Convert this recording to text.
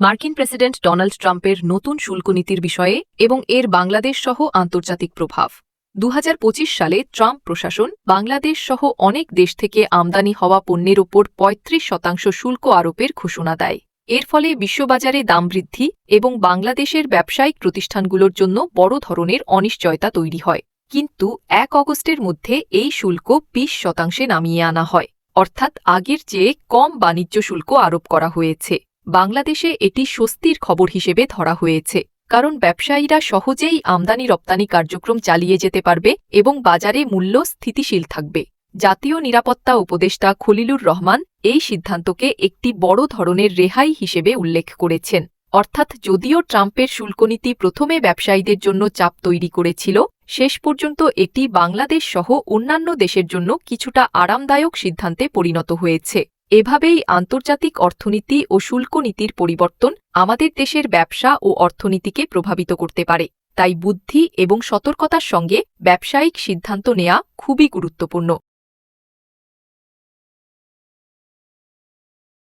মার্কিন president Donald ট্রাম্পের নতুন শুল্ক নীতির বিষয়ে এবং এর বাংলাদেশ সহ আন্তর্জাতিক প্রভাব। দু হাজার পঁচিশ সালে ট্রাম্প প্রশাসন বাংলাদেশ সহ অনেক দেশ থেকে আমদানি হওয়া পণ্যের ওপর ৩৫ শতাংশ শুল্ক আরোপের ঘোষণা দেয়। এর ফলে বিশ্ববাজারে দাম বৃদ্ধি এবং বাংলাদেশের ব্যবসায়িক প্রতিষ্ঠানগুলোর জন্য বড় ধরনের অনিশ্চয়তা তৈরি হয়। কিন্তু এক অগস্টের মধ্যে এই শুল্ক বিশ শতাংশে নামিয়ে আনা হয়। অর্থাৎ আগের চেয়ে কম বাণিজ্য শুল্ক আরোপ করা হয়েছে। বাংলাদেশে এটি স্বস্তির খবর হিসেবে ধরা হয়েছে, কারণ ব্যবসায়ীরা সহজেই আমদানি রপ্তানি কার্যক্রম চালিয়ে যেতে পারবে এবং বাজারে মূল্য স্থিতিশীল থাকবে। জাতীয় নিরাপত্তা উপদেষ্টা খলিলুর রহমান এই সিদ্ধান্তকে একটি বড় ধরনের রেহাই হিসেবে উল্লেখ করেছেন। অর্থাৎ যদিও ট্রাম্পের শুল্কনীতি প্রথমে ব্যবসায়ীদের জন্য চাপ তৈরি করেছিল, শেষ পর্যন্ত এটি বাংলাদেশ সহ অন্যান্য দেশের জন্য কিছুটা আরামদায়ক সিদ্ধান্তে পরিণত হয়েছে। এভাবেই আন্তর্জাতিক অর্থনীতি ও শুল্ক নীতির পরিবর্তন আমাদের দেশের ব্যবসা ও অর্থনীতিকে প্রভাবিত করতে পারে। তাই বুদ্ধি এবং সতর্কতার সঙ্গে ব্যবসায়িক সিদ্ধান্ত নেওয়া খুবই গুরুত্বপূর্ণ।